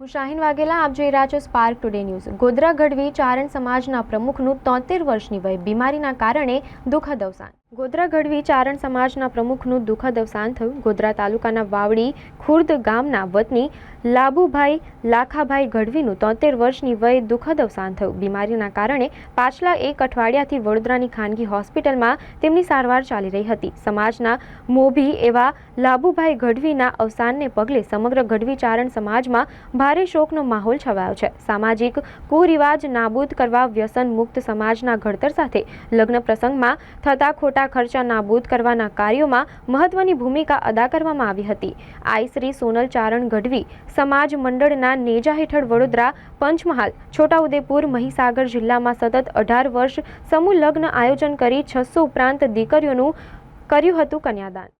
હું શાહીન વાઘેલા, આપ જોઈ રહ્યા છો spark today news Godhra Gadhvi Charan સમાજના પ્રમુખનું તોતેર વર્ષની વય, બીમારીના કારણે દુઃખદ અવસાન. ગોધરા ગઢવી ચારણ સમાજના પ્રમુખનું દુઃખદ અવસાન થયું. ગોધરા તાલુકાના વાવડી ખુર્દ ગામના વતની લાભુભાઈ લાખાભાઈ ગઢવીનું તોતેર વર્ષની વય દુઃખદ અવસાન થયું. બીમારીના કારણે પાછલા એક અઠવાડિયાથી વડોદરાની ખાનગી હોસ્પિટલમાં તેમની સારવાર ચાલી રહી હતી. સમાજના મોભી એવા લાભુભાઈ ગઢવીના અવસાનને પગલે સમગ્ર ગઢવી ચારણ સમાજમાં ભારે શોકનો માહોલ છવાયો છે. સામાજિક કુરિવાજ નાબૂદ કરવા વ્યસન મુક્ત સમાજના ઘડતર સાથે લગ્ન પ્રસંગમાં થતા ખોટા ખર્ચા નાબૂદ કરવાના કાર્યોમાં મહત્વની ભૂમિકા અદા કરવામાં આવી હતી. આઈ શ્રી સોનલ ચારણ ગઢવી સમાજ મંડળના નેજા હેઠળ વડોદરા પંચમહાલ, છોટાઉદેપુર, મહીસાગર જિલ્લામાં સતત અઢાર વર્ષ સમૂહ લગ્ન આયોજન કરી છસો ઉપરાંત દીકરીઓનું કર્યું હતું કન્યાદાન.